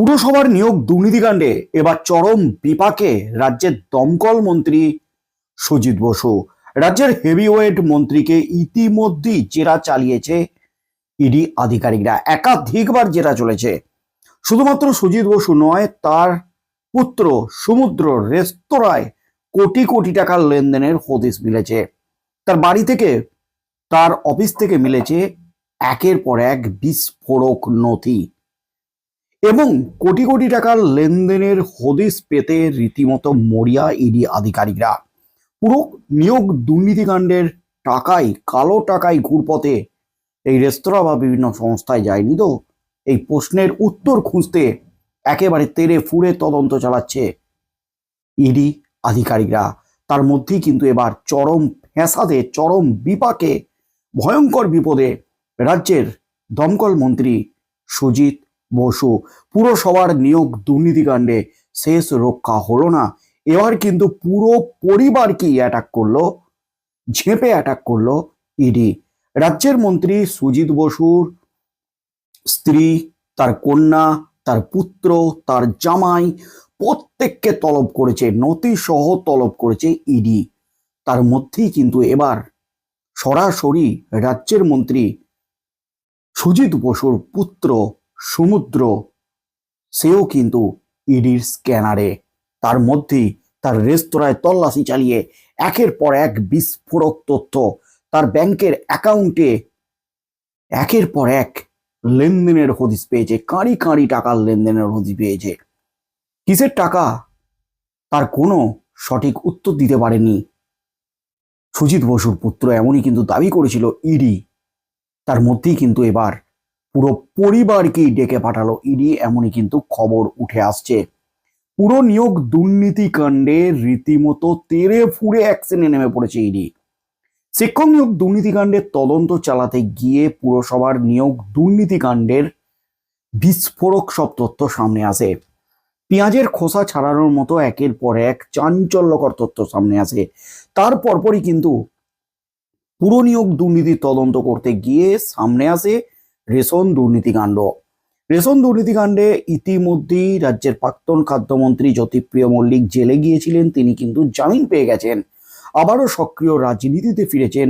পুরসভার নিয়োগ দুর্নীতিকাণ্ডে। এবার চরম বিপাকে রাজ্যের দমকল মন্ত্রী সুজিত বসু। রাজ্যের হেভিওয়েট মন্ত্রীকে ইতিমধ্যেই জেরা চালিয়েছে ইডি আধিকারিকরা। একাধিকবার জেরা চলেছে। শুধুমাত্র সুজিত বসু নয়, তার পুত্র সমুদ্র রেস্তোরাঁয় কোটি কোটি টাকার লেনদেনের হদিস মিলেছে। তার বাড়ি থেকে, তার অফিস থেকে মিলেছে একের পর এক বিস্ফোরক নথি। এবং কোটি কোটি টাকার লেনদেনের হদিস পেতে রীতিমতো মরিয়া ইডি আধিকারিকরা। পুরো নিয়োগ দুর্নীতিকাণ্ডের টাকায়, কালো টাকায় ঘুরপথে এই রেস্তোরাঁ বা বিভিন্ন সংস্থায় যায়নি তো? এই প্রশ্নের উত্তর খুঁজতে একেবারে তেরে ফুড়ে তদন্ত চালাচ্ছে ইডি আধিকারিকরা। তার মধ্যেই কিন্তু এবার চরম ফ্যাসাদে চরম বিপাকে, ভয়ঙ্কর বিপদে রাজ্যের দমকল মন্ত্রী সুজিত বসু। পুরসভার নিয়োগ দুর্নীতিকাণ্ডে শেষ রক্ষা হলো না। এবার কিন্তু পুরো পরিবারকেই অ্যাটাক করল, ঝেঁপে অ্যাটাক করল ইডি রাজ্যের মন্ত্রী সুজিত বসুর স্ত্রী, তার কন্যা, তার পুত্র, তার জামাই প্রত্যেককে তলব করেছে নথি সহ তলব করেছে ইডি তার মধ্যেই কিন্তু এবার সরাসরি রাজ্যের মন্ত্রী সুজিত বসুর পুত্র সমুদ্র। সেও কিন্তু ইডির স্ক্যানারে। তার মধ্যেই তার রেস্তোরাঁয় তল্লাশি চালিয়ে একের পর এক বিস্ফোরক তথ্য তার ব্যাংকের অ্যাকাউন্টে। একের পর এক লেনদেনের হদিস পেয়েছে, কাঁড়ি কাঁড়ি টাকার লেনদেনের হদিস পেয়েছে। কিসের টাকা? তার কোনো সঠিক উত্তর দিতে পারেনি। সুজিত বসুর পুত্র এমনই কিন্তু দাবি করেছিল ইডি। তার মধ্যেই কিন্তু এবার পুরো পরিবারকেই ডেকে পাঠালো। ইডি এমনই কিন্তু খবর উঠে আসছে। পুরো নিয়োগ দুর্নীতি কাণ্ডে রীতিমতো তেরে ফুড়ে অ্যাকশনে নেমে পড়েছে ইডি। শিক্ষক নিয়োগ দুর্নীতিকাণ্ডের তদন্ত চালাতে গিয়ে পুরসভার নিয়োগ দুর্নীতিকাণ্ডের বিস্ফোরক সব তথ্য সামনে আসে। পেঁয়াজের খোসা ছাড়ানোর মতো একের পর এক চাঞ্চল্যকর তথ্য সামনে আসে। তার পরপরই কিন্তু পুরো নিয়োগ দুর্নীতি তদন্ত করতে গিয়ে সামনে আসে রেশন দুর্নীতিকাণ্ড। রেশন দুর্নীতিকাণ্ডে ইতিমধ্যেই রাজ্যের প্রাক্তন খাদ্যমন্ত্রী জ্যোতিপ্রিয় মল্লিক জেলে গিয়েছিলেন, তিনি কিন্তু জামিন পেয়ে গেছেন। আবারও সক্রিয় রাজনীতিতে ফিরেছেন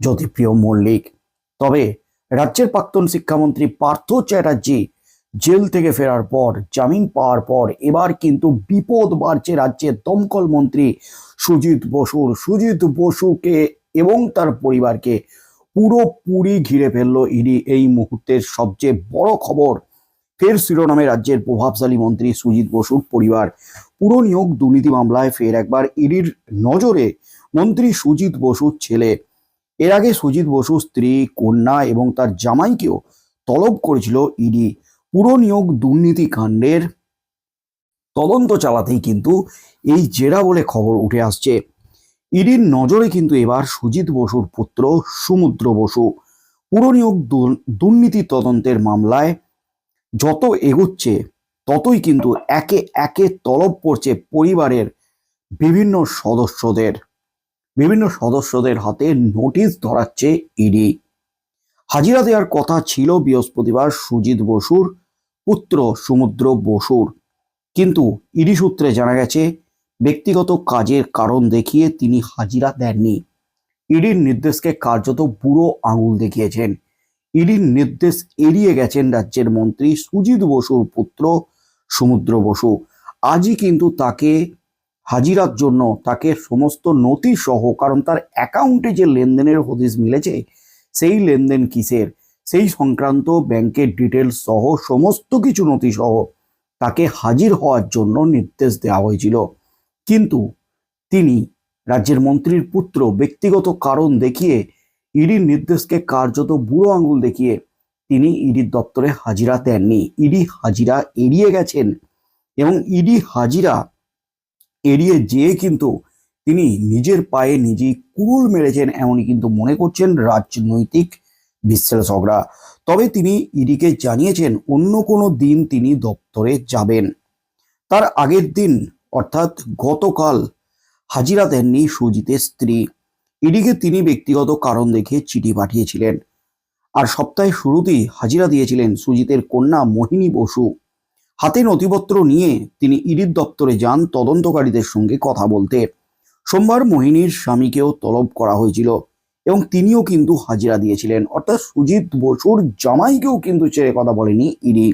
জ্যোতিপ্রিয় মল্লিক। তবে রাজ্যের প্রাক্তন শিক্ষামন্ত্রী পার্থ চ্যাটার্জি জেল থেকে ফেরার পর, জামিন পাওয়ার পর এবার কিন্তু বিপদ বাড়ছে রাজ্যের দমকল মন্ত্রী সুজিত বসুর। সুজিত বসুকে এবং তার পরিবারকে পুরোপুরি ঘিরে ফেলল ইডি। এই মুহূর্তের সবচেয়ে বড় খবর, ফের শিরোনামে রাজ্যের প্রভাবশালী মন্ত্রী সুজিত বসুর পরিবার। পুরো নিয়োগ দুর্নীতি মামলায় ফের একবার ইডির নজরে মন্ত্রী সুজিত বসুর ছেলে। এর আগে সুজিত বসু স্ত্রী, কন্যা এবং তার জামাইকেও তলব করেছিল ইডি। পুরো নিয়োগ দুর্নীতি কাণ্ডের তদন্ত চালাতেই কিন্তু এই জেরা বলে খবর উঠে আসছে। ইডির নজরে কিন্তু এবার সুজিত বসুর পুত্র সমুদ্র বসু। পুরনিয়োগ দুর- দুর্নীতি তদন্তের মামলায় যত এগোচ্ছে, ততই কিন্তু একে একে তলব পড়ছে পরিবারের বিভিন্ন সদস্যদের। বিভিন্ন সদস্যদের হাতে নোটিশ ধরাচ্ছে ইডি। হাজিরা দেওয়ার কথা ছিল বৃহস্পতিবার সুজিত বসুর পুত্র সমুদ্র বসুর। কিন্তু ইডি সূত্রে জানা গেছে ব্যক্তিগত কাজের কারণ দেখিয়ে তিনি হাজিরা দেননি। ইডির নির্দেশকে কার্যত বুড়ো আঙুল দেখিয়েছেন। ইডির নির্দেশ এড়িয়ে গেছেন রাজ্যের মন্ত্রী সুজিত বসুর পুত্র সমুদ্র বসু। আজই কিন্তু তাকে হাজিরার জন্য তাকে সমস্ত নথি সহ কারণ তার অ্যাকাউন্টে যে লেনদেনের হদিস মিলেছে, সেই লেনদেন কিসের? সেই সংক্রান্ত ব্যাংকের ডিটেলস সহ সমস্ত কিছু নথি সহ তাকে হাজির হওয়ার জন্য নির্দেশ দেওয়া হয়েছিল। কিন্তু তিনি রাজ্যের মন্ত্রীর পুত্র ব্যক্তিগত কারণ দেখিয়ে ইডির নির্দেশকে কার্যত বুড়ো আঙুল দেখিয়ে তিনি ইডির দপ্তরে হাজিরা দেননি। ইডি হাজিরা এড়িয়ে গেছেন এবং ইডি হাজিরা এড়িয়ে যেয়ে কিন্তু তিনি নিজের পায়ে নিজেই কুড়ুল মেরেছেন এমনই কিন্তু মনে করছেন রাজনৈতিক বিশ্লেষকরা। তবে তিনি ইডিকে জানিয়েছেন, অন্য কোনো দিন তিনি দপ্তরে যাবেন। তার আগের দিন অর্থাৎ গতকাল হাজিরা দেননি সুজিতের স্ত্রী ইডিকে তিনি ব্যক্তিগত কারণ দেখে চিঠি পাঠিয়েছিলেন। আর সপ্তাহের শুরুতেই হাজিরা দিয়েছিলেন সুজিতের কন্যা মোহিনী বসু। হাতে নথিপত্র নিয়ে তিনি ইডির দপ্তরে যান তদন্তকারীদের সঙ্গে কথা বলতে। সোমবার মোহিনীর স্বামীকেও তলব করা হয়েছিল এবং তিনিও কিন্তু হাজিরা দিয়েছিলেন। অর্থাৎ সুজিত বসুর জামাইকেও কিন্তু ছেড়ে কথা বলেনি ইডি।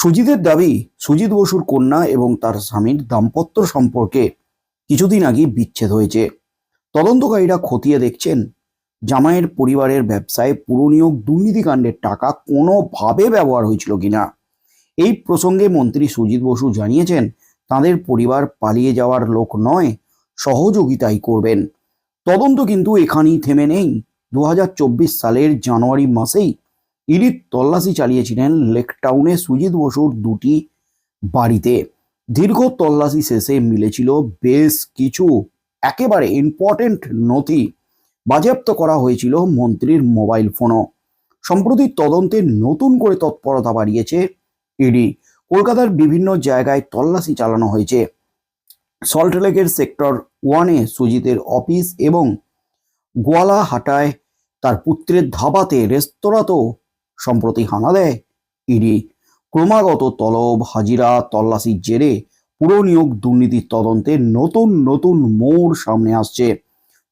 সুজিতের দাবি, সুজিত বসুর কন্যা এবং তার স্বামীর দাম্পত্য সম্পর্কে কিছুদিন আগে বিচ্ছেদ হয়েছে। তদন্তকারীরা খতিয়ে দেখছেন, জামাইয়ের পরিবারের ব্যবসায় পুরনিয়োগ দুর্নীতিকাণ্ডের টাকা কোনোভাবে ব্যবহার হয়েছিল কিনা। এই প্রসঙ্গে মন্ত্রী সুজিত বসু জানিয়েছেন, তাদের পরিবার পালিয়ে যাওয়ার লোক নয়, সহযোগিতাই করবেন। তদন্ত কিন্তু এখানেই থেমে নেই। দু হাজার চব্বিশ সালের জানুয়ারি মাসেই ইডির তল্লাশি চালিয়েছিলেন লেকটাউনে সুজিত বসুর দুটি বাড়িতে। দীর্ঘ তল্লাশি শেষে মিলেছিল বেশ কিছু, একেবারে ইম্পর্টেন্ট নথি বাজেয়াপ্ত করা হয়েছিল মন্ত্রীর মোবাইল ফোনও। সম্প্রতি তদন্তে নতুন করে তৎপরতা বাড়িয়েছে ইডি। কলকাতার বিভিন্ন জায়গায় তল্লাশি চালানো হয়েছে। সল্টলেকের সেক্টর ওয়ানে সুজিতের অফিস এবং গোয়ালাহাটায় তার পুত্রের ধাবাতে রেস্তোরাঁতেও সম্প্রতি হানা দেয় ইডি, ক্রমাগত তলব হাজিরা, তল্লাশির জেরে পুরো নিয়োগ দুর্নীতির তদন্তে নতুন নতুন মোড় সামনে আসছে।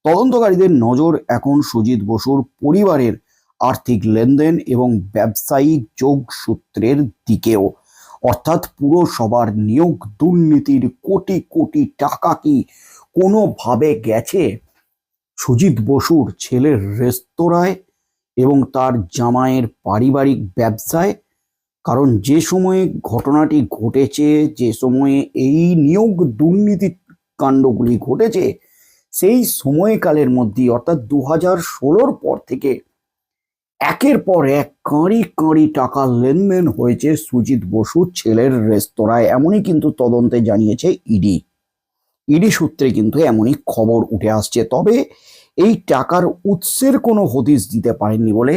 তদন্তকারীদের নজর এখন সুজিত বসুর পরিবারের আর্থিক লেনদেন এবং ব্যবসায়িক যোগসূত্রের দিকেও। অর্থাৎ পুরসভার নিয়োগ দুর্নীতির কোটি কোটি টাকা কি কোনোভাবে গেছে? সুজিত বসুর ছেলের রেস্তোরাঁয় এবং তার জামাইয়ের পারিবারিক ব্যবসায়। কারণ যে সময়ে ঘটনাটি ঘটেছে, যে সময়ে এই নিয়োগ দুর্নীতি কাণ্ডগুলি ঘটেছে, সেই সময়কালের মধ্যেই, অর্থাৎ দু হাজার ষোলোর পর থেকে একের পর এক কাঁড়ি কাঁড়ি টাকা লেনদেন হয়েছে সুজিত বসুর ছেলের রেস্তোরাঁয়, এমনই কিন্তু তদন্তে জানিয়েছে ইডি। ইডি সূত্রে কিন্তু এমনই খবর উঠে আসছে। তবে এই টাকার উৎসের কোনো হদিস দিতে পারেননি বলে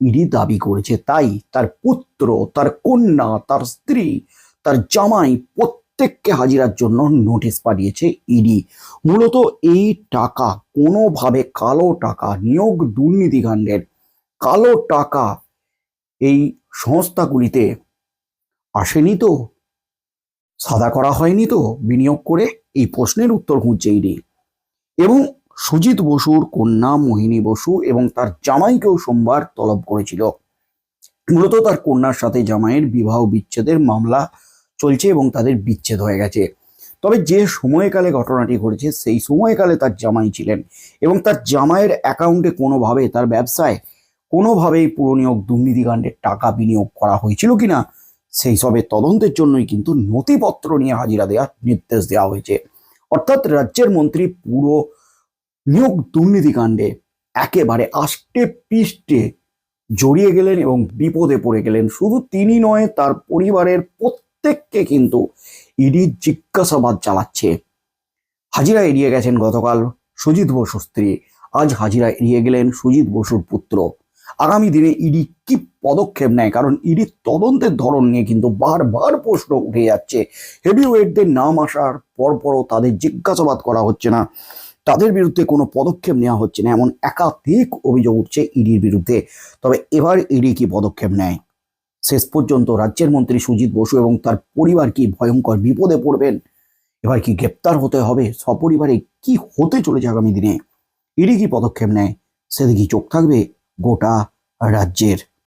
ইডি দাবি করেছে। তাই তার পুত্র, তার কন্যা, তার স্ত্রী, তার জামাই প্রত্যেককে হাজিরার জন্য নোটিশ পাঠিয়েছে ইডি। মূলত এই টাকা কোনোভাবে কালো টাকা, নিয়োগ দুর্নীতিকাণ্ডের কালো টাকা এই সংস্থাগুলিতে আসেনি তো? সাদা করা হয়নি তো? বিনিয়োগ করে এই প্রশ্নের উত্তর খুঁজছে ইডি। এবং সুজিত বসুর কন্যা মোহিনী বসু এবং তার জামাইকেও সোমবার তলব করেছিল। মূলত তার কন্যার সাথে জামাইয়ের বিবাহ বিচ্ছেদের মামলা চলছে এবং তাদের বিচ্ছেদ হয়ে গেছে। তবে যে সময়কালে ঘটনাটি ঘটেছে, সেই সময়কালে তার জামাই ছিলেন এবং তার জামাইয়ের অ্যাকাউন্টে কোনোভাবে তার ব্যবসায় কোনোভাবেই পুরনিয়োগ দুর্নীতিকাণ্ডের টাকা বিনিয়োগ করা হয়েছিল কিনা, সেই সবের তদন্তের জন্যই কিন্তু নথিপত্র নিয়ে হাজিরা দেওয়ার নির্দেশ দেওয়া হয়েছে। অর্থাৎ রাজ্যের মন্ত্রী পুরো নিয়োগ দুর্নীতিকাণ্ডে একেবারে আষ্টে পিষ্টে জড়িয়ে গেলেন এবং বিপদে পড়ে গেলেন। শুধু তিনি নয়, তার পরিবারের প্রত্যেককে কিন্তু ইডি জিজ্ঞাসাবাদ চালাচ্ছে। হাজিরা এড়িয়ে গেছেন গতকাল সুজিত বসুর স্ত্রী। আজ হাজিরা এড়িয়ে গেলেন সুজিত বসুর পুত্র। আগামী দিনে ইডি কি পদক্ষেপ নেয়? কারণ ইডির তদন্তের ধরন নিয়ে কিন্তু বারবার প্রশ্ন উঠে যাচ্ছে। হেভিওয়েটদের নাম আসার পরপরও তাদের জিজ্ঞাসাবাদ করা হচ্ছে না। তাদের বিরুদ্ধে কোনো পদক্ষেপ নেওয়া হচ্ছে না, এমন একাধিক অভিযোগ উঠছে ইডির বিরুদ্ধে। তবে এবার ইডি কি পদক্ষেপ নেয়? শেষ পর্যন্ত রাজ্যের মন্ত্রী সুজিত বসু এবং তার পরিবার কি ভয়ঙ্কর বিপদে পড়বেন? এবার কি গ্রেপ্তার হতে হবে? সপরিবারে কি হতে চলেছে আগামী দিনে? ইডি কি পদক্ষেপ নেয়? সেদিকে চোখ থাকবে গোটা রাজ্যের?